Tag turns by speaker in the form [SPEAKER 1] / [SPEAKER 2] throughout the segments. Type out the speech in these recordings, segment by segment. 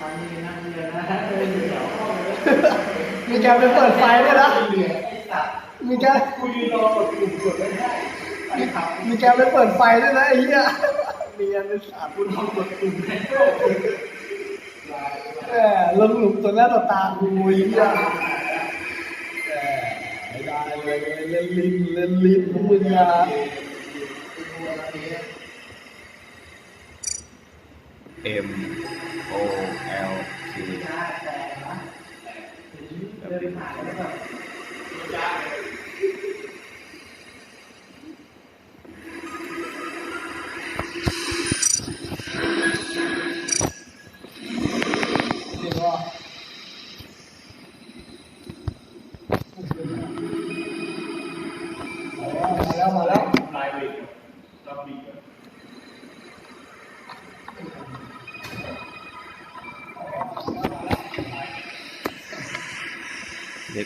[SPEAKER 1] ตอนนี้นั่งเรือนะเออเดี๋ยวเข้าไปเลย
[SPEAKER 2] มีการไปเปิดไฟด้วยนะ
[SPEAKER 1] เหลือไอ้สัตว์
[SPEAKER 2] มีการ
[SPEAKER 1] กูยืนรอกดปุ่มกดไม่ได้ไอ้ขับ
[SPEAKER 2] มีการไปเปิดไฟด้วยนะไอ้เหี้ยมีการเป็นสาบ
[SPEAKER 1] กูลองกดปุ่มไม่ได้
[SPEAKER 2] แหมลงหลุมตัวหน้าต่อตากูไอ้เหี้ยแหมไม่ได้เลยเล่นลิ้นเล่นลิ้นพวกมึงอะ
[SPEAKER 3] เอ็มโอเอลคิว
[SPEAKER 1] เดินผ่านแล้วแบบ
[SPEAKER 2] เ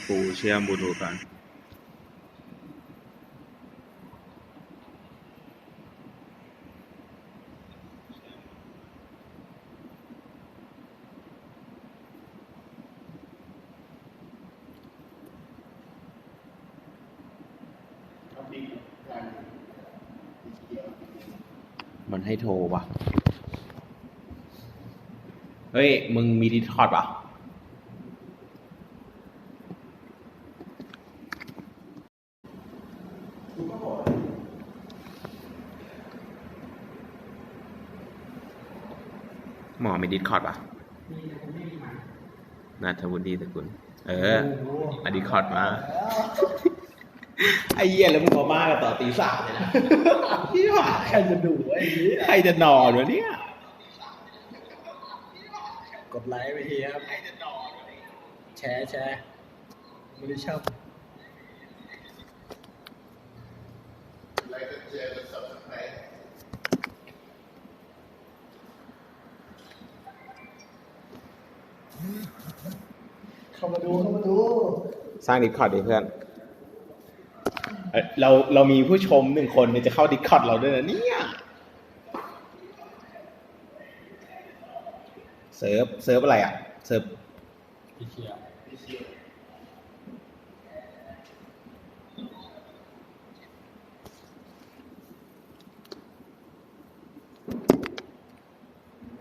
[SPEAKER 2] เดี๋
[SPEAKER 3] ยวกูเชื่อมบลูทูธกันมันให้โทรปะเฮ้ย มึงมีดิสคอร์ดปะหมอมี ดิสคอร์ดปะนาทวุฒิตระกุลเอออะดิสคอร์ดมา ไอ้เหี้ยแล้วมึงมาบ้ากันต่อตีสามเลยนะพี่หว่า
[SPEAKER 2] ใครจะดูไอ้เหี้ย
[SPEAKER 3] ใครจะนอนวะเนี่ย
[SPEAKER 2] กดไลค์ไปทีครับแชร์แชร์ไม่ได้ชอบ
[SPEAKER 4] ไลค์กดแชร์กด subscribe
[SPEAKER 2] เข้ามาดูเข้ามาดู
[SPEAKER 3] สร้างดิสคอร์ดดิเพื่อน เอ้ยเราเรามีผู้ชมหนึ่งคนเนี่ยจะเข้าดิสคอร์ดเราด้วยนะเนี่ยเซิร์ฟเซิร์ฟอะไรอะเซิร์ฟ
[SPEAKER 2] พี่เชียร์
[SPEAKER 4] พี่เชียร์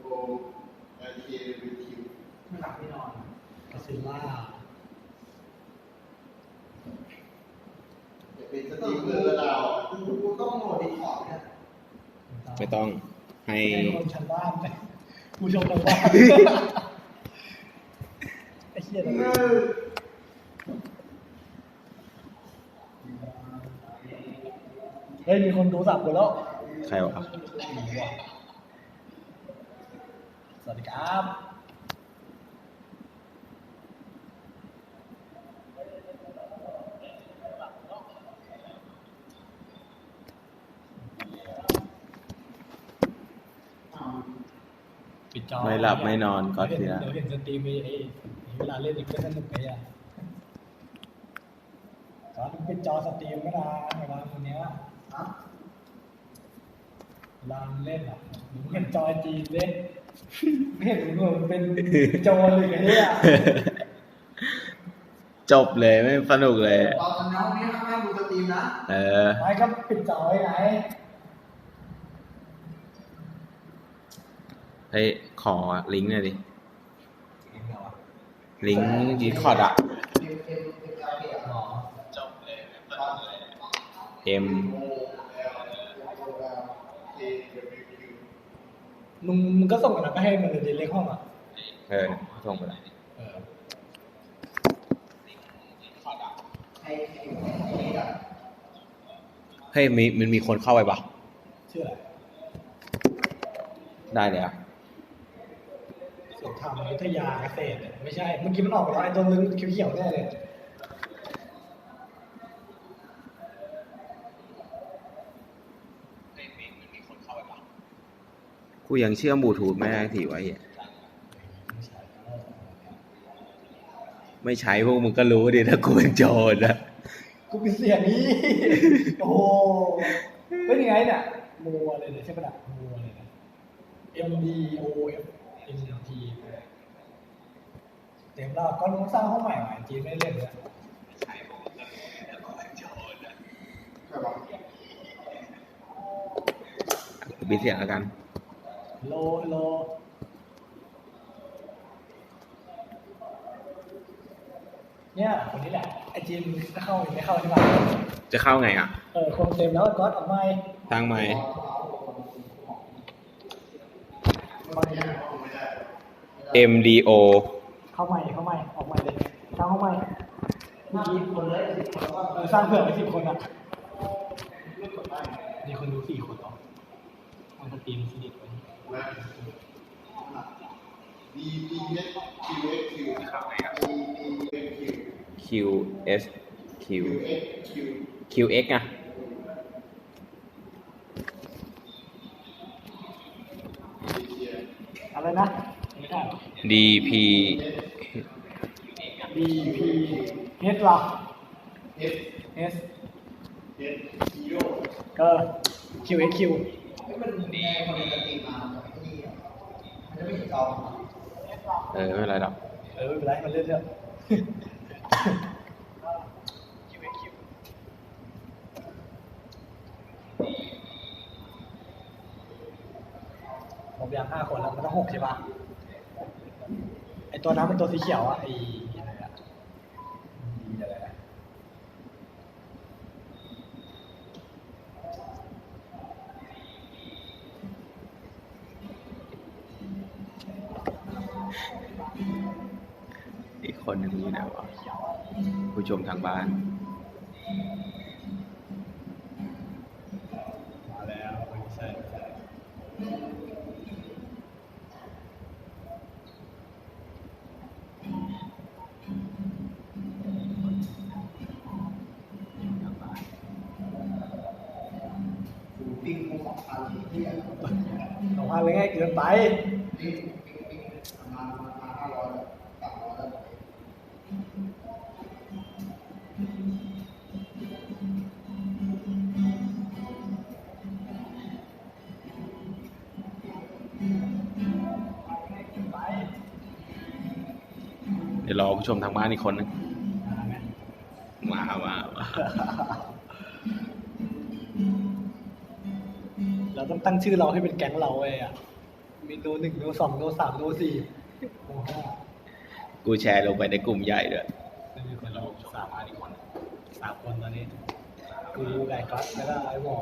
[SPEAKER 4] โอไอเควิคิว
[SPEAKER 1] ไม่หลับไม่นอน
[SPEAKER 2] กาซิล่า
[SPEAKER 4] จะเป็นสตรีมเมอร์เรา
[SPEAKER 1] กูต้องโหมดดิคอร์ดนะ
[SPEAKER 3] ไม่ต้องให้
[SPEAKER 2] ให้คนชั้นบ้านไหมผู้ชมทางบ้านไอ้เหี้ยอะไรเฮ้ยมีคนดูสับกูแล้ว
[SPEAKER 3] ใครวะ
[SPEAKER 2] สวัสดีครับ จอ
[SPEAKER 3] ไม่หลับไม่นอนก็
[SPEAKER 2] เดี๋ยว
[SPEAKER 3] เสีย
[SPEAKER 2] เดี๋ยวเห็นสตรีมไอ้ไอ้เวลาเล่นอีกก็สนุกไอ้อะตอนปิดจอสตรีมไม่ได้เวลาคนเนี้ยเวลามันเล่นอะหนูเห็นจอยจีนเล่นไม่เห็นหนูเป็นโจรเลยไอ้เนี่ย
[SPEAKER 3] จบเลยไม่สนุกเลย
[SPEAKER 1] ตอนน้องนี้ข้างล่างดูสตรีมนะ
[SPEAKER 3] เออ
[SPEAKER 2] ไม่ก็ปิดจอไว้ไง
[SPEAKER 3] เฮ้ยขอลิงก์หน่อยดิ ลิงก์ดิสคอร์ดอะ
[SPEAKER 1] เอ็มเอ็มเอ็มเอลเอ
[SPEAKER 2] หรอ
[SPEAKER 3] เอ็ม
[SPEAKER 4] โอเอลโอเอลเควิคิว
[SPEAKER 2] มึงมึงก็ส่งกันไปให้มันเลยเล็กห้องอะ
[SPEAKER 3] เออส่งไปเลย
[SPEAKER 2] เออ
[SPEAKER 1] ไอ้ไอ้ไอ้อะ
[SPEAKER 3] เฮ้ยมีมันมีคนเข้าไปปะ
[SPEAKER 2] ชื่ออะไร
[SPEAKER 3] ได้เลยอะ
[SPEAKER 2] สงครามอยุธยาเกษตรเนี่ยไม่ใช่ เมื่อกี้มันออกไปแล้วไอ้ตัวนึงเขียวๆแน่เลย
[SPEAKER 3] กูยังเชื่อมบลูทูธไม่ได้ทีวะเหี้ยไม่ใช้พวกมึงก็รู้ดิถ้ากูเป็นโจรนะ
[SPEAKER 2] กูเป็นเสียงนี้ โอ้โหเป็นยังไงเนี่ยโมอะไรเนี่ยใช่ปะเนี่ยโมอะไรเนี่ย M D O F M T เต็มแล้วก็รู้สร้างห้องใหม่ใหม่จีนไม่เล่นเลย
[SPEAKER 4] ใช่ปะ
[SPEAKER 3] บีเสียงแล้วกัน
[SPEAKER 2] โลโลเนี่ยคนนี้แหละไอจีนจะเข้าหรือไม่เข้าใช่ป่ะ
[SPEAKER 3] จะเข้าไงอะ
[SPEAKER 2] เออคนเต็มแล้วก็ออกมา
[SPEAKER 3] ทางไหม
[SPEAKER 4] บางทีมันคงไม่ได้
[SPEAKER 3] MDO
[SPEAKER 2] เข้าใหม่เข้าใหม่ออกใหม่เลยสร้างห้องใหม่เมื่อกี้
[SPEAKER 1] คนเลยสิบคนว่า
[SPEAKER 2] เออสร้างเผื่อไว้สิบคนอะมีคนดูสี่คนเหรอมันสตรีมสนิทไว้
[SPEAKER 4] นะ D D S Q X Q D D Q
[SPEAKER 3] QS Q
[SPEAKER 4] Q X Q
[SPEAKER 3] QX อะ
[SPEAKER 4] D Q
[SPEAKER 2] อะไรนะไม่ได้หรอ
[SPEAKER 3] DP
[SPEAKER 2] B P H หรอ
[SPEAKER 4] S
[SPEAKER 2] S
[SPEAKER 4] S Zero
[SPEAKER 2] ก็ Q X Q
[SPEAKER 1] ไม่มันแน่คนสตรีมมาไอ้นี่อะมันจะไม่เห็นจอ
[SPEAKER 3] เออไม่เป็นไรหรอก
[SPEAKER 2] เออไม่เป็นไรมันเรื่อยๆผมอยากห้าคนแล้วมันต้องหกใช่ปะไอตัวนั้นเป็นตัวสีเขียวอะไอ
[SPEAKER 3] คนหนึ่งอยู่ไหนวะผู้ชมทางบ้าน ผู้ชมทางบ้านอีกคนหนึงมามามา
[SPEAKER 2] เราต้องตั้งชื่อเราให้เป็นแก๊งเราเลยอะ มีโนหนึ่งโนสองโนสามโนสี่โนห้า
[SPEAKER 3] กูแชร์ลงไปในกลุ่มใหญ่ด้วย
[SPEAKER 2] ไม่มีคนเราสามอีกคนสามคนตอนนี้ กูไก่ก๊อตแล้วก็ไอ้หมอ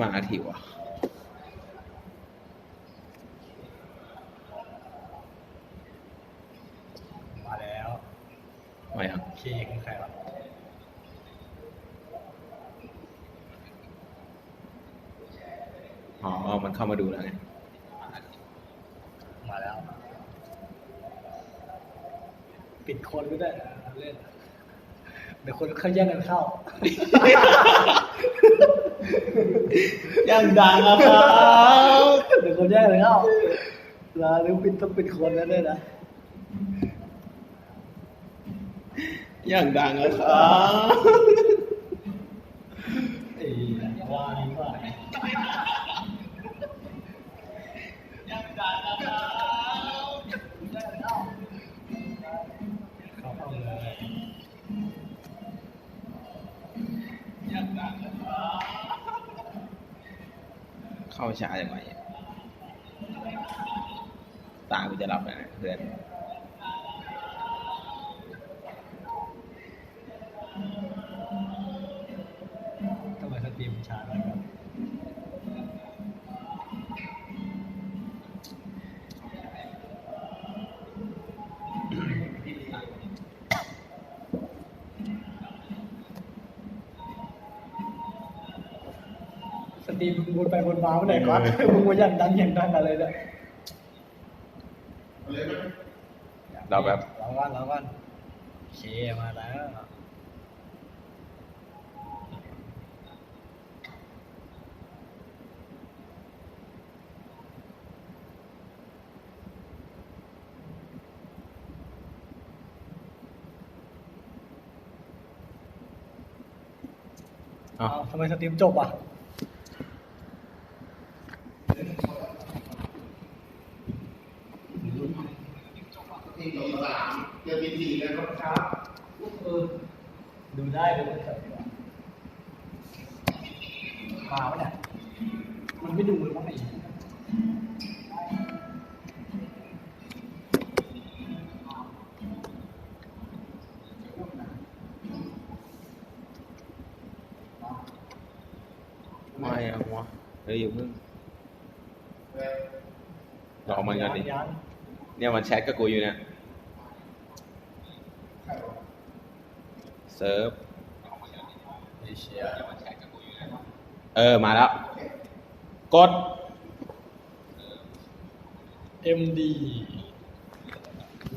[SPEAKER 3] มันยังไม่มาทีวะ
[SPEAKER 2] มาแล้ว
[SPEAKER 3] มายัง
[SPEAKER 2] เคคือใครวะ
[SPEAKER 3] อ๋อ มันเข้ามาดูแล้วไง
[SPEAKER 2] มาแล้ว ปิดคนก็ได้เล่นเดี๋ยวคนเขาแย่งกันเข้า
[SPEAKER 3] ยังดังอะครับ
[SPEAKER 2] เดี๋ยวคนแย่เลยเข้าลาหรือปิดต้องปิดคนนั้นด้วยนะ
[SPEAKER 3] ยังดังอะครับ ช้าจังไงตากูจะหลับนะเพื่อน
[SPEAKER 2] วนไปวนมาไม่ได้ก่อนมึงว่ายันดังยังดังอะไรเนี่ย
[SPEAKER 3] เราแบบเรา
[SPEAKER 2] วัานเราว่านเชมาแล้วทำไมสตรีมจบอะ ไม่เอา
[SPEAKER 3] วะเฮ้ยอย่าเพิ่ง
[SPEAKER 4] เว้ย
[SPEAKER 3] รอมันกันดิ
[SPEAKER 2] ยัง
[SPEAKER 3] เนี่ยมันแชทกับกูอยู่เนี่ย
[SPEAKER 4] ใครวะ
[SPEAKER 3] เซิร์ฟ
[SPEAKER 2] ไอ้เชี่ย
[SPEAKER 3] เออ มาแล้ว กด
[SPEAKER 2] เอ็มดี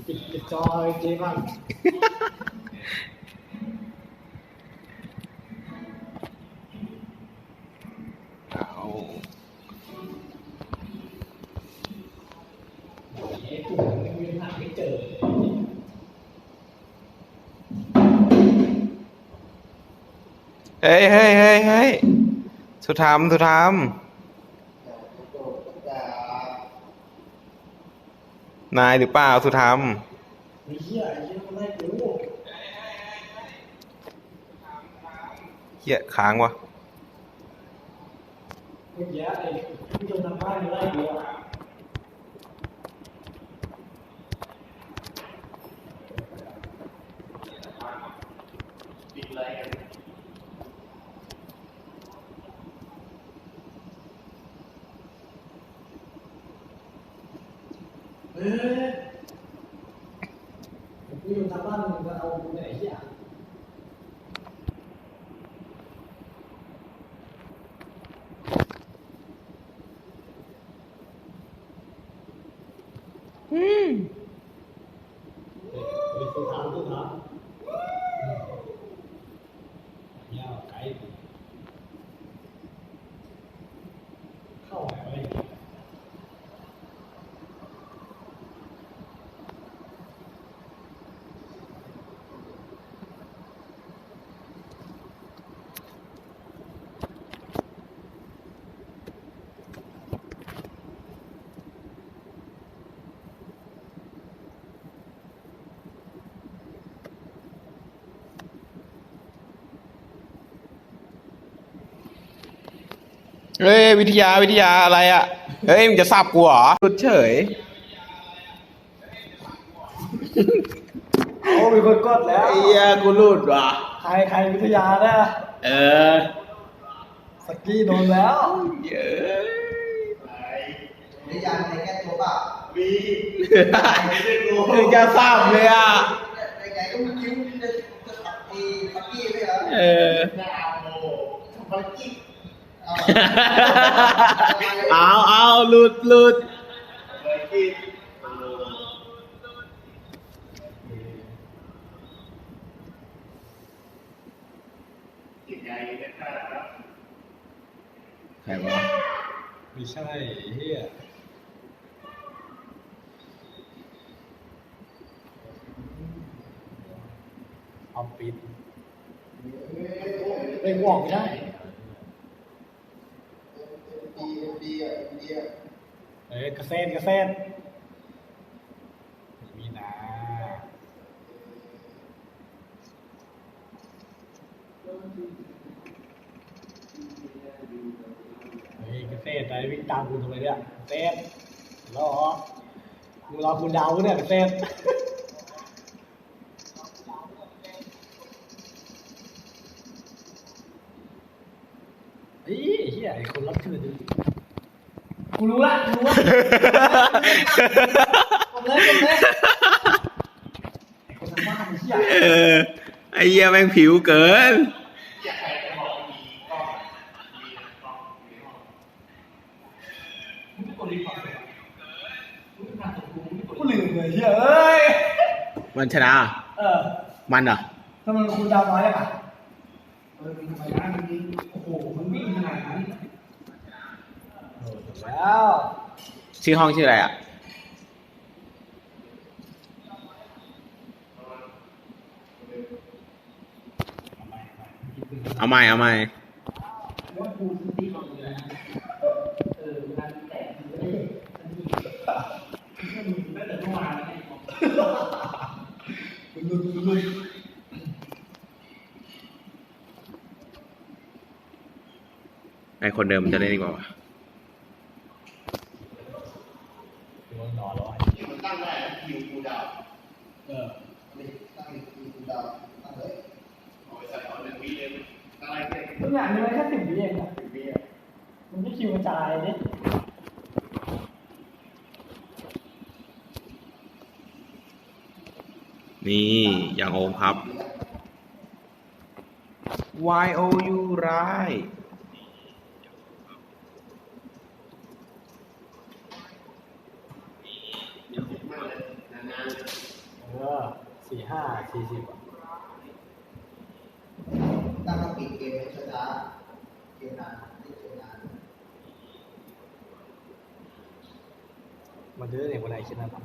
[SPEAKER 2] ปิดปิดจอไอ้เจ๊ก่อน
[SPEAKER 3] เฮ้ยเฮ้ยเฮ้ยเฮ้ยสุธรรมสุธรรมนายหรือเปล่าสุธรรม
[SPEAKER 2] เหี้ยไอ้เหี้ยมันไล่กู
[SPEAKER 3] เหี้ยค้างวะ
[SPEAKER 2] เมื่อกี้ไอ้ผู้ชมทางบ้านไล่กูอะ เอ้ยผู้ชมทางบ้านมึงจะเอากูไหนเหี้ย ไปสู้ทางสู้ทางยาวไกลเข้าไปอะไร
[SPEAKER 3] เฮ้ยวิทยาวิทยาอะไรอะ เฮ้ยมึงจะสับกูเหรอหลุดเฉย
[SPEAKER 2] เอามีคนกดแล้ว
[SPEAKER 3] ไอ้เหี้ยกูหลุดว่ะ
[SPEAKER 2] ใครใครวิทยาเนี่ย
[SPEAKER 3] เออ
[SPEAKER 2] สกี้โดนแล้ว
[SPEAKER 3] เย้ย
[SPEAKER 1] นิยามในแก้ตัวเปล่า
[SPEAKER 4] มี
[SPEAKER 3] มึงจะสับเลยอะ
[SPEAKER 1] ในไงก็มึงคิ้วจะจะตัดตีปักกี้ไม่เหรอ
[SPEAKER 3] เออ
[SPEAKER 4] หน้าโมทำภารกิจ
[SPEAKER 1] เอา
[SPEAKER 3] เอาเอาหลุดหลุด
[SPEAKER 4] ภารกิจกิจใหญ่นะครับ
[SPEAKER 3] ใครวะ
[SPEAKER 2] ไม่ใช่เฮียเอาปิดไม่วอกไม่ได้
[SPEAKER 4] ดีดีอะดีอะ
[SPEAKER 2] เอ้ยกระเซ็นกระเซนมีนะเฮ้ยกระเซนไปวิ่งตามคุณทำไมเนี่ยกระเซนรอมึงรอคุณดาวเนี่ยกระเซนเฮ้ยเฮียไอ้คนรับเชิญดู กูรู้ละกูรู้ละกดเลยกดเลยไอ้คนทำบ้านไอ้เฮีย
[SPEAKER 3] เออ ไอ้เหี้ยแม่งผิวเกิน
[SPEAKER 4] อยากใครจะบอกมีกล้องมีกล้องมีห้อง
[SPEAKER 2] กูลืมเลยเฮียเอ้ย
[SPEAKER 3] มันชนะ
[SPEAKER 2] เออ
[SPEAKER 3] มันเหรอ
[SPEAKER 2] ทำไมคุณดาวน้อยอะเออมันทำไมนะมันยิงโอ้โห มันวิ่งขนาดนั้นเออจบ แล้ว
[SPEAKER 3] ชื่อห้องชื่ออะไรอะ เอาใหม่เอาใหม่
[SPEAKER 1] ไม่ได้ทันทีที่มึงไม่แต่เมื่อวานแล้วไง
[SPEAKER 2] ลุลุลุ
[SPEAKER 3] ไอคนเดิมมันจะเล่นดีกว่าวะ
[SPEAKER 2] ลุนอนแล้ว
[SPEAKER 4] มันตั้งได้นะคิวคูดาว
[SPEAKER 2] เออ
[SPEAKER 1] ตั้งอีกดาวตั้งเลย
[SPEAKER 4] เอาไปใส่เอาหนึ่งวิเลยอะไรเนี่ย
[SPEAKER 2] ทุกอย่างมีไว้แค่สิบวิเองอะ
[SPEAKER 4] สิบวิอะ
[SPEAKER 2] มันไม่คิวกระจายเนี่ย
[SPEAKER 3] นี่อย่างโอมครับ Y O U ร้าย
[SPEAKER 4] มากเอ
[SPEAKER 2] อสี่ห้าสี่สิบ
[SPEAKER 1] ตั้งปิดเกมช้าๆเกมนานไม่เกมนาน
[SPEAKER 2] มันดื้อเนี่ยคนไหนคิดนั่นหรอ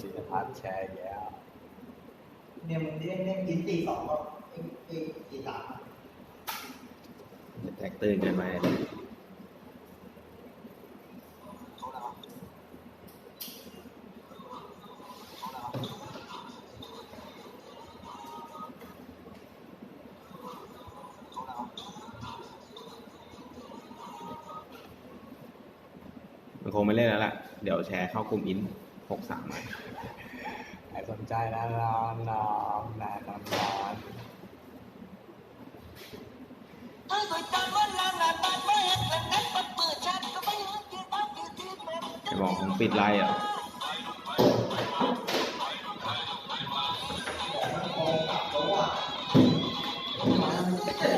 [SPEAKER 2] จิตพัฒน์แชร์แย่
[SPEAKER 1] เนี่ยมึงเล่นเล่นกินตีสองก็เอ้ยเอ้ยตีสาม
[SPEAKER 3] จะแตกตื่นกันไหมมันคงไม่เล่นแล้วแหละเดี๋ยวแชร์เข้ากลุ่มอินหกสามใหม่
[SPEAKER 2] สนใจนะนอนนอนนอนนอนนอน
[SPEAKER 3] ไอบอกของปิดไล่อะ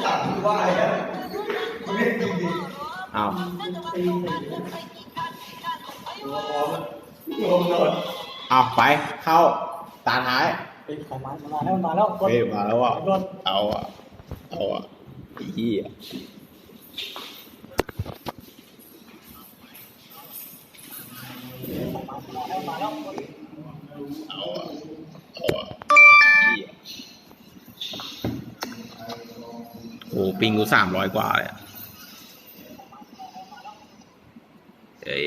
[SPEAKER 1] สามที่ว่าอะไรอะเล่นจริงดิ
[SPEAKER 3] อ้าว
[SPEAKER 1] ตีสี่
[SPEAKER 2] โยมด
[SPEAKER 3] อ้าวไป เข้า ตาท้าย
[SPEAKER 2] ไอ้ยของมันมาแล้วมาแล้วกด
[SPEAKER 3] เฮ้ยมาแล้วอะ
[SPEAKER 2] กด
[SPEAKER 3] เอาอะเอาอะไอ้เหี้ย
[SPEAKER 2] มาแล้วมาแล้วกด
[SPEAKER 3] เอาอะเอาอะเหี้ยโอ้ปิงกูสามร้อยกว่าเลยอะเฮ้ย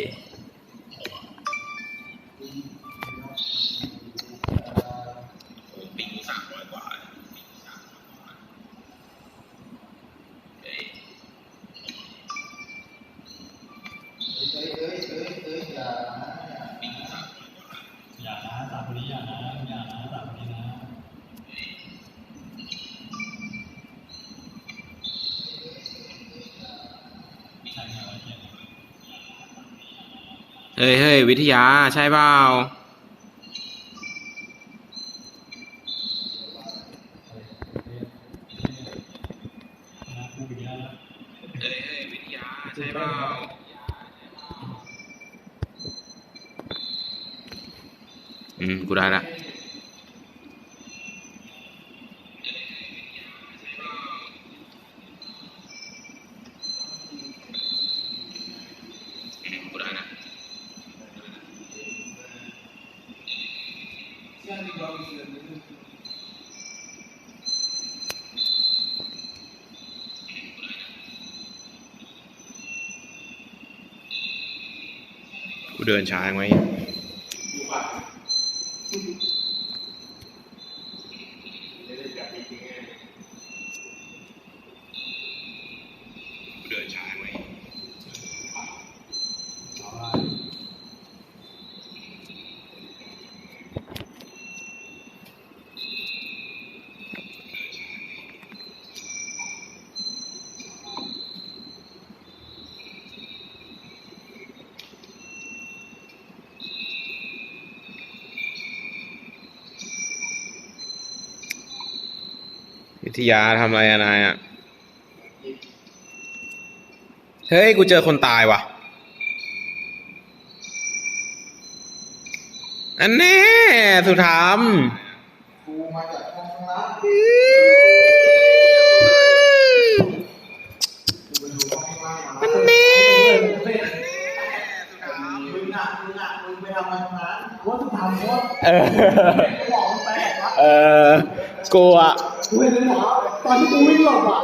[SPEAKER 3] เฮ้ยเฮ้ยวิทยาใช่เปล่าเฮ้ยเฮ้ยวิทยาใช่เปล่าอืม กูได้ละ อืม กูได้ละ กู เดินช้าไหม
[SPEAKER 4] อยู่ป่ะเล่นแบบจริงๆไง
[SPEAKER 3] กูเดินช้าไหม
[SPEAKER 2] เอาละ
[SPEAKER 3] วิ ทยาทำอะไรอะนายอะเฮ้ย กูเจอคนตายว่ะ อันแน่สุธรรม
[SPEAKER 1] กูมาจากห้องข้างล่างกูไปดูห้องข้างล่างมา
[SPEAKER 3] อันแน่
[SPEAKER 1] มึงอะมึงอะมึงไปทำอะไรตรงนั้น
[SPEAKER 2] ว่าต้องทำเพราะว่า
[SPEAKER 3] เออ
[SPEAKER 1] กูบอกมึงไปไหนวะ
[SPEAKER 3] เออกูอะ
[SPEAKER 2] กูเห็นในหมอตอนที่กูวิ่งหลบอะ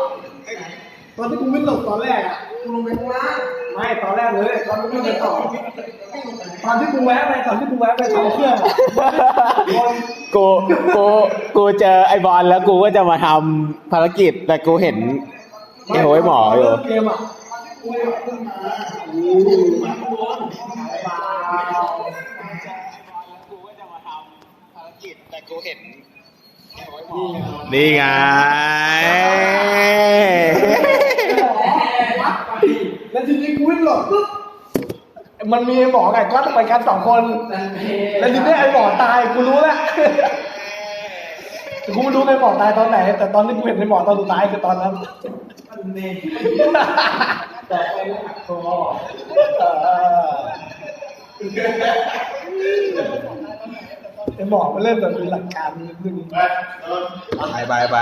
[SPEAKER 2] ตอนที่กูวิ่งหลบตอนแรกอะ
[SPEAKER 1] กูลงไปข้างล่าง
[SPEAKER 2] ไม่ตอนแรกเลยตอนที่กูไปต่อตอนที่กูแวะไปตอนที่กูแวะไปทำเครื่องอะ
[SPEAKER 3] กูกูกูเจอไอบอลแล้วกูก็จะมาทำภารกิจแต่กูเห็นไอ้โหยหมออยู่
[SPEAKER 2] เริ่มเกมอะ
[SPEAKER 1] กูเลยขึ้นมามาข้างบน
[SPEAKER 3] กูก็จะมาทำภารกิจแต่กูเห็น
[SPEAKER 2] นี่ไง
[SPEAKER 3] นี่ไง
[SPEAKER 2] แล้วทีนี้กูวิ่งหลบปุ๊บ มันมีหมอไก่ก้อนไปกันสองคน แล้วทีนี้ไอ้หมอตายกูรู้แล้วแต่กูไม่รู้ไอ้หมอตายตอนไหน แต่ตอนที่กูเห็นไอ้หมอตอนสุดท้ายคือตอนนั้น
[SPEAKER 1] มันเนยต่อไปแล้วหักคอ
[SPEAKER 2] เออ ไอ้หมอมันเริ่มแบบมีหลักการนิดนึง
[SPEAKER 4] ไปเออ
[SPEAKER 3] ไปไปไป